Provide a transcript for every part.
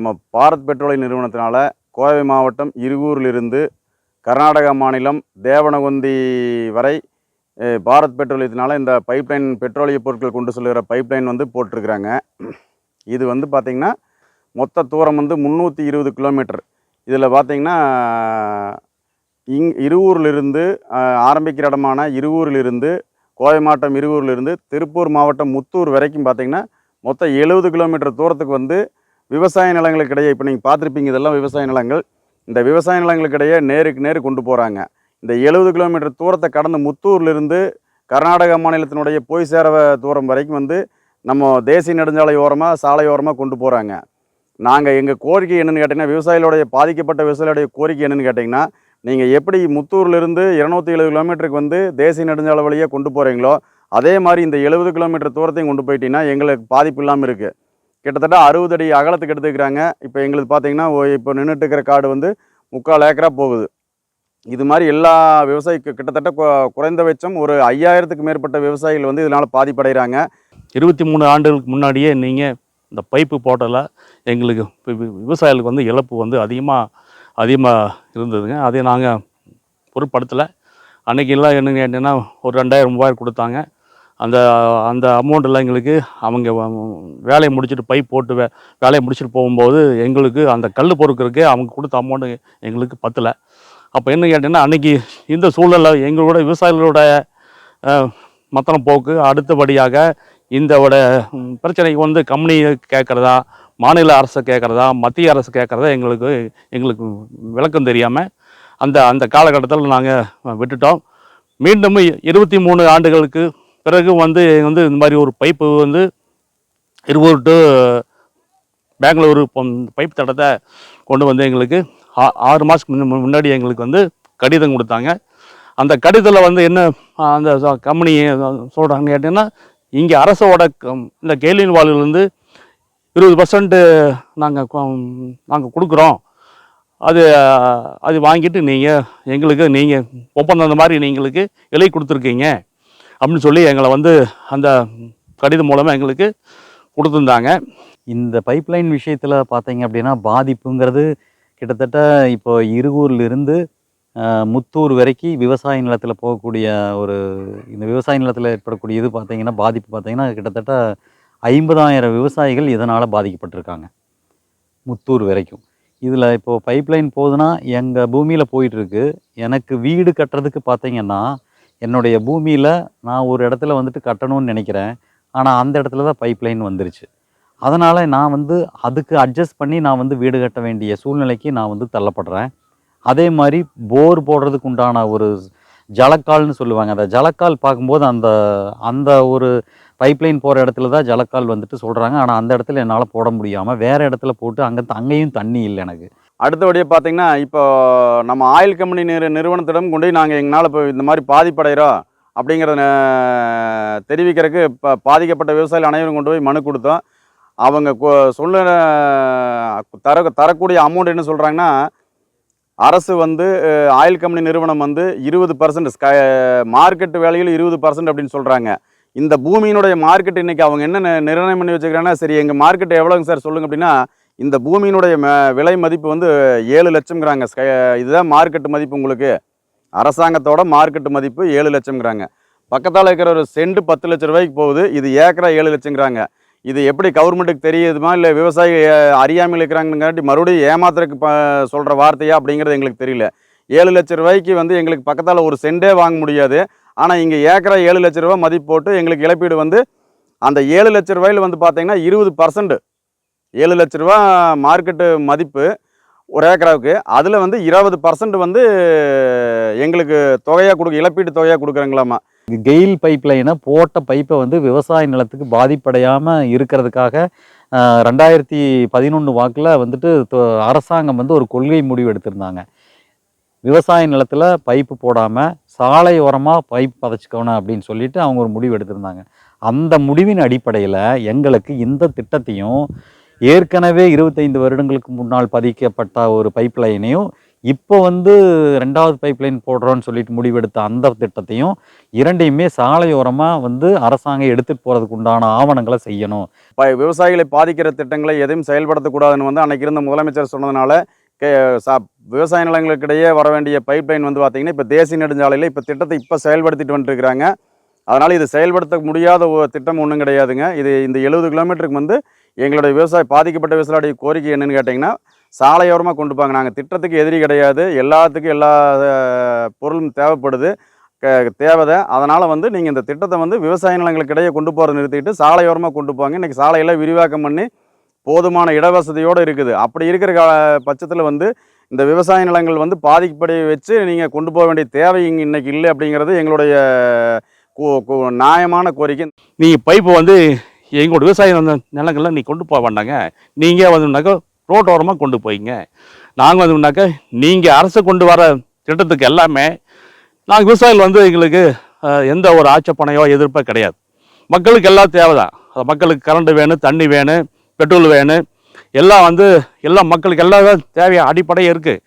நம்ம பாரத் பெட்ரோலிய நிறுவனத்தினால கோவை மாவட்டம் இருகூரிலிருந்து கர்நாடகா மாநிலம் தேவனகுந்தி வரை பாரத் பெட்ரோலியத்தினால இந்த பைப்லைன் பெட்ரோலிய பொருட்கள் கொண்டு செல்கிற பைப்லைன் வந்து போட்டிருக்கிறாங்க. இது வந்து பார்த்திங்கன்னா மொத்த தூரம் வந்து முந்நூற்றி இருபது கிலோமீட்டர். இதில் பார்த்திங்கன்னா இங் இருவூரிலிருந்து ஆரம்பிக்கிற இடமான இருவூரிலிருந்து கோவை மாவட்டம் இருவூரிலிருந்து திருப்பூர் மாவட்டம் முத்தூர் வரைக்கும் பார்த்திங்கன்னா மொத்தம் எழுபது கிலோமீட்டர் தூரத்துக்கு வந்து விவசாய நிலங்களுக்கு இடையே இப்போ நீங்கள் பார்த்துருப்பீங்க இதெல்லாம் விவசாய நிலங்கள். இந்த விவசாய நிலங்களுக்கிடையே நேருக்கு நேரு கொண்டு போகிறாங்க இந்த எழுபது கிலோமீட்டர் தூரத்தை கடந்து முத்தூர்லேருந்து கர்நாடக மாநிலத்தினுடைய போய் சேர தூரம் வரைக்கும் வந்து நம்ம தேசிய நெடுஞ்சாலை ஓரமாக சாலையோரமாக கொண்டு போகிறாங்க நாங்கள் எங்கள் கோரிக்கை என்னென்னு கேட்டிங்கன்னா விவசாயிகளுடைய பாதிக்கப்பட்ட விவசாயிகளுடைய கோரிக்கை என்னென்னு கேட்டிங்கன்னா நீங்கள் எப்படி முத்தூர்லேருந்து இருநூற்றி எழுபது கிலோமீட்டருக்கு வந்து தேசிய நெடுஞ்சாலை வழியாக கொண்டு போகிறீங்களோ அதே மாதிரி இந்த எழுபது கிலோமீட்டர் தூரத்தையும் கொண்டு போயிட்டீங்கன்னா எங்களுக்கு பாதிப்பு இல்லாமல் இருக்குது கிட்டத்தட்ட அறுபது அடி அகலத்துக்கு எடுத்துக்கிறாங்க. இப்போ எங்களுக்கு பார்த்தீங்கன்னா ஓ- இப்போ நின்றுட்டு இருக்கிற காடு வந்து முக்கால் ஏக்கராக போகுது. இது மாதிரி எல்லா விவசாயிக்கு கிட்டத்தட்ட குறைந்தபட்சம் ஒரு ஐயாயிரத்துக்கு மேற்பட்ட விவசாயிகள் வந்து இதனால் பாதிப்படைகிறாங்க. இருபத்தி மூணு ஆண்டுகளுக்கு முன்னாடியே நீங்கள் இந்த பைப்பு போட்டல எங்களுக்கு வி- விவசாயிகளுக்கு வந்து இழப்பு வந்து அதிகமாக அதிகமாக இருந்ததுங்க. அதை நாங்கள் பொருட்படுத்தலை. அன்றைக்கி எல்லாம் என்னங்க என்னென்னா ஒரு ரெண்டாயிரம் மூவாயிரம் கொடுத்தாங்க. அந்த அந்த அமௌண்ட்டெல்லாம் எங்களுக்கு அவங்க வேலையை முடிச்சுட்டு பைப் போட்டு வே வேலையை முடிச்சுட்டு போகும்போது எங்களுக்கு அந்த கல் பொறுக்கிறதுக்கே அவங்க கொடுத்த அமௌண்ட்டு எங்களுக்கு பத்தலை. அப்போ என்ன கேட்டிங்கன்னா அன்றைக்கி இந்த சூழலில் எங்களோட விவசாயிகளோட மத்தன போக்கு அடுத்தபடியாக இந்தோட பிரச்சனைக்கு வந்து கம்பெனி கேட்குறதா மாநில அரசு கேட்குறதா மத்திய அரசு கேட்குறதா எங்களுக்கு எங்களுக்கு விளக்கம் தெரியாமல் அந்த அந்த காலகட்டத்தில் நாங்கள் விட்டுட்டோம். மீண்டும் இருபத்தி மூணு ஆண்டுகளுக்கு பிறகு வந்து வந்து இந்த மாதிரி ஒரு பைப்பு வந்து இருபது டு பெங்களூரு பைப் தடத்தை கொண்டு வந்து எங்களுக்கு ஆ- ஆறு மாதத்துக்கு முன்னாடி எங்களுக்கு வந்து கடிதம் கொடுத்தாங்க. அந்த கடிதத்தில் வந்து என்ன அந்த கம்பெனி சொல்கிறாங்கன்னு கேட்டிங்கன்னா இங்கே அரசோட இந்த கேள்வியின் வாழ்விலேருந்து இருபது பர்சன்ட்டு நாங்கள் நாங்கள் கொடுக்குறோம். அது அது வாங்கிட்டு நீங்கள் எங்களுக்கு நீங்கள் ஒப்பந்தம் மாதிரி நீங்களுக்கு விலை கொடுத்துருக்கீங்க. அப்படின்னு சொல்லி எங்களை வந்து அந்த கடிதம் மூலமாக எங்களுக்கு கொடுத்துருந்தாங்க. இந்த பைப்லைன் விஷயத்தில் பார்த்தீங்க அப்படின்னா பாதிப்புங்கிறது கிட்டத்தட்ட இப்போ இருகூர்லேருந்து முத்தூர் வரைக்கும் விவசாய நிலத்தில் போகக்கூடிய ஒரு இந்த விவசாய நிலத்தில் ஏற்படக்கூடிய இது பார்த்திங்கன்னா பாதிப்பு பார்த்தீங்கன்னா கிட்டத்தட்ட ஐம்பதாயிரம் விவசாயிகள் இதனால் பாதிக்கப்பட்டிருக்காங்க. முத்தூர் வரைக்கும். இதில் இப்போது பைப்லைன் போகுதுன்னா எங்கள் பூமியில் போயிட்டுருக்கு எனக்கு வீடு கட்டுறதுக்கு பார்த்திங்கன்னா என்னுடைய பூமியில் நான் ஒரு இடத்துல வந்துட்டு கட்டணும்னு நினைக்கிறேன். ஆனால் அந்த இடத்துல தான் பைப்லைன் வந்துருச்சு. அதனால் நான் வந்து அதுக்கு அட்ஜஸ்ட் பண்ணி நான் வந்து வீடு கட்ட வேண்டிய சூழ்நிலைக்கு நான் வந்து தள்ளப்படுறேன். அதே மாதிரி போர் போடுறதுக்கு உண்டான ஒரு ஜலக்கால்னு சொல்லுவாங்க. அந்த ஜலக்கால் பார்க்கும்போது அந்த அந்த ஒரு பைப்லைன் போகிற இடத்துல தான் ஜலக்கால் வந்துட்டு சொல்கிறாங்க ஆனால் அந்த இடத்துல என்னால் போட முடியாமல் வேறு இடத்துல போட்டு அங்கே அங்கேயும் தண்ணி இல்லை எனக்கு. அடுத்தபடியாக பார்த்திங்கன்னா இப்போ நம்ம ஆயில் கம்பெனி நிறு நிறுவனத்திடம் கொண்டு போய் நாங்கள் எங்களால் இப்போ இந்த மாதிரி பாதிப்படைகிறோம் அப்படிங்கிறத தெரிவிக்கிறதுக்கு இப்போ பாதிக்கப்பட்ட விவசாயிகள் அனைவரும் கொண்டு போய் மனு கொடுத்தோம். அவங்க கொ- சொல்லுற தர தரக்கூடிய அமௌண்ட் என்ன சொல்கிறாங்கன்னா அரசு வந்து ஆயில் கம்பெனி நிறுவனம் வந்து இருபது பர்சன்ட் ஸ்கை மார்க்கெட் வேலையில் இருபது பர்சன்ட் அப்படின்னு சொல்கிறாங்க இந்த பூமியினுடைய மார்க்கெட் இன்னைக்கு அவங்க என்ன நிர்ணயம் பண்ணி வச்சுக்கிறாங்கன்னா சரி எங்கள் மார்க்கெட் எவ்வளோங்க சார் சொல்லுங்க அப்படின்னா இந்த பூமியினுடைய ம- விலை மதிப்பு வந்து ஏழு லட்சம்ங்கிறாங்க. இதுதான் மார்க்கெட் மதிப்பு உங்களுக்கு. அரசாங்கத்தோட மார்க்கெட் மதிப்பு ஏழு லட்சம்ங்கிறாங்க. பக்கத்தால் இருக்கிற ஒரு செண்டு பத்து லட்ச ரூபாய்க்கு போகுது. இது ஏக்கரா ஏழு லட்சங்கிறாங்க. இது எப்படி கவர்மெண்ட்டுக்கு தெரியுதுமா? இல்லை விவசாயி அறியாமல் அறியாமையில் இருக்கிறாங்கங்காட்டி மறுபடியும் ஏமாத்துறதுக்கு ப சொல்கிற வார்த்தையா? அப்படிங்கிறது எங்களுக்கு தெரியல. ஏழு லட்ச ரூபாய்க்கு வந்து எங்களுக்கு பக்கத்தால் ஒரு செண்டே வாங்க முடியாது. ஆனால் இங்கே ஏக்கரா ஏழு லட்ச ரூபா மதிப்பு போட்டு எங்களுக்கு இழப்பீடு வந்து அந்த ஏழு லட்ச ரூபாயில் வந்து பார்த்தீங்கன்னா இருபது பர்சன்ட் ஏழு லட்ச ரூபா மார்க்கெட்டு மதிப்பு ஒரு ஏக்கராவுக்கு. அதில் வந்து இருபது பர்சன்ட் வந்து எங்களுக்கு தொகையாக கொடுக்க இழப்பீட்டு தொகையாக கொடுக்குறாங்களாமா. கெயில் பைப்லைனை போட்ட பைப்பை வந்து விவசாய நிலத்துக்கு பாதிப்படையாமல் இருக்கிறதுக்காக ரெண்டாயிரத்தி பதினொன்று வாக்கில் வந்துட்டு தொ- அரசாங்கம் வந்து ஒரு கொள்கை முடிவு எடுத்திருந்தாங்க. விவசாய நிலத்தில் பைப்பு போடாமல் சாலை ஓரமாக பைப் பதைச்சிக்கணும் அப்படின்னு சொல்லிட்டு அவங்க ஒரு முடிவு எடுத்திருந்தாங்க. அந்த முடிவின் அடிப்படையில் எங்களுக்கு இந்த திட்டத்தையும் ஏற்கனவே இருபத்தைந்து வருடங்களுக்கு முன்னால் பதிக்கப்பட்ட ஒரு பைப் லைனையும் இப்போ வந்து ரெண்டாவது பைப்லைன் போடுறோன்னு சொல்லிட்டு முடிவெடுத்த அந்த திட்டத்தையும் இரண்டையுமே சாலையோரமாக வந்து அரசாங்கம் எடுத்துகிட்டு போகிறதுக்கு உண்டான ஆவணங்களை செய்யணும். இப்போ விவசாயிகளை பாதிக்கிற திட்டங்களை எதையும் செயல்படுத்தக்கூடாதுன்னு வந்து அன்னைக்கு இருந்த முதலமைச்சர் சொன்னதுனால கே சா விவசாய நிலங்களுக்கிடையே வர வேண்டிய பைப்லைன் வந்து பார்த்தீங்கன்னா இப்போ தேசிய நெடுஞ்சாலையில் இப்போ திட்டத்தை இப்போ செயல்படுத்திட்டு வந்துட்டுருக்காங்க அதனால் இது செயல்படுத்த முடியாத திட்டம் ஒன்றும் கிடையாதுங்க. இது இந்த எழுபது கிலோமீட்டருக்கு வந்து எங்களுடைய விவசாய பாதிக்கப்பட்ட விவசாயிகளுடைய கோரிக்கை என்னன்னு கேட்டிங்கன்னா சாலையோரமாக கொண்டு போங்க நாங்கள் திட்டத்துக்கு எதிரி கிடையாது. எல்லாத்துக்கும் எல்லா பொருளும் தேவைப்படுது. தேவை அதனால் வந்து நீங்கள் இந்த திட்டத்தை வந்து விவசாய நிலங்களுக்கு இடையே கொண்டு போகிறத நிறுத்திட்டு சாலையோரமாக கொண்டு போங்க. இன்றைக்கி சாலையெல்லாம் விரிவாக்கம் பண்ணி போதுமான இடவசதியோடு இருக்குது. அப்படி இருக்கிற கா பட்சத்தில் வந்து இந்த விவசாய நிலங்கள் வந்து பாதிக்கப்படைய வச்சு நீங்கள் கொண்டு போக வேண்டிய தேவை இங்கே இன்றைக்கி இல்லை அப்படிங்கிறது எங்களுடைய நியாயமான கோரிக்கை. நீங்கள் பைப்பு வந்து எங்களோட விவசாய நில- நிலங்கள்லாம் நீ கொண்டு போக வேண்டாங்க. நீங்கள் வந்துனாக்கா ரோட்டோரமாக கொண்டு போய்ங்க. நாங்கள் வந்துனாக்கா நீங்கள் அரசு கொண்டு வர திட்டத்துக்கு எல்லாமே நாங்கள் விவசாயிகள் வந்து எங்களுக்கு எந்த ஒரு ஆட்சேபனையோ எதிர்ப்போ கிடையாது. மக்களுக்கு எல்லாம் தேவை தான் மக்களுக்கு கரண்ட் வேணும் தண்ணி வேணும் பெட்ரோல் வேணும் எல்லாம் வந்து எல்லாம் மக்களுக்கு எல்லாம் தேவையான அடிப்படையாக இருக்குது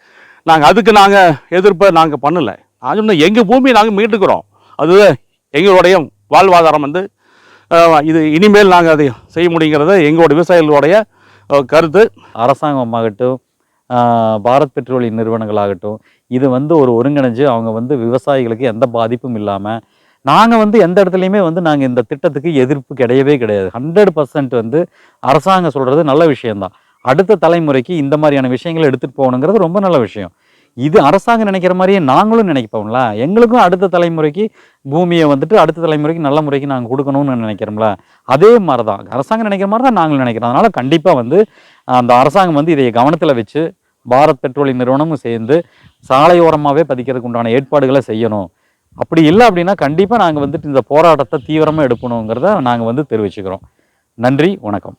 நாங்கள் அதுக்கு நாங்கள் எதிர்ப்பை நாங்கள் பண்ணலை. நான் சொன்ன எங்கள் பூமியை நாங்கள் மீட்டுக்கிறோம். அது எங்களுடைய வாழ்வாதாரம் வந்து இது இனிமேல் நாங்கள் அதை செய்ய முடியுங்கிறது எங்களோட விவசாயிகளுடைய கருத்து. அரசாங்கமாகட்டும் ஆகட்டும் பாரத் பெட்ரோலிய நிறுவனங்களாகட்டும் இது வந்து ஒரு ஒருங்கிணைஞ்சு அவங்க வந்து விவசாயிகளுக்கு எந்த பாதிப்பும் இல்லாமல் நாங்கள் வந்து எந்த இடத்துலையுமே வந்து நாங்கள் இந்த திட்டத்துக்கு எதிர்ப்பு கிடையவே கிடையாது. ஹண்ட்ரட் பர்சன்ட் வந்து அரசாங்கம் சொல்கிறது நல்ல விஷயம்தான். அடுத்த தலைமுறைக்கு இந்த மாதிரியான விஷயங்களை எடுத்துகிட்டு போகணுங்கிறது ரொம்ப நல்ல விஷயம். இது அரசாங்கம் நினைக்கிற மாதிரியே நாங்களும் நினைப்போம்ல. எங்களுக்கும் அடுத்த தலைமுறைக்கு பூமியை வந்துட்டு அடுத்த தலைமுறைக்கு நல்ல முறைக்கு நாங்கள் கொடுக்கணும்னு நினைக்கிறோம்ல. அதே மாதிரி தான் அரசாங்கம் நினைக்கிற மாதிரி தான் நாங்களும் நினைக்கிறோம். அதனால் கண்டிப்பாக வந்து அந்த அரசாங்கம் வந்து இதை கவனத்தில் வச்சு பாரத் பெட்ரோலிய நிறுவனமும் சேர்ந்து சாலையோரமாகவே பதிக்கிறதுக்கு உண்டான ஏற்பாடுகளை செய்யணும். அப்படி இல்லை அப்படின்னா கண்டிப்பாக நாங்கள் வந்துட்டு இந்த போராட்டத்தை தீவிரமாக எடுக்கணுங்கிறத நாங்கள் வந்து தெரிவிச்சுக்கிறோம். நன்றி வணக்கம்.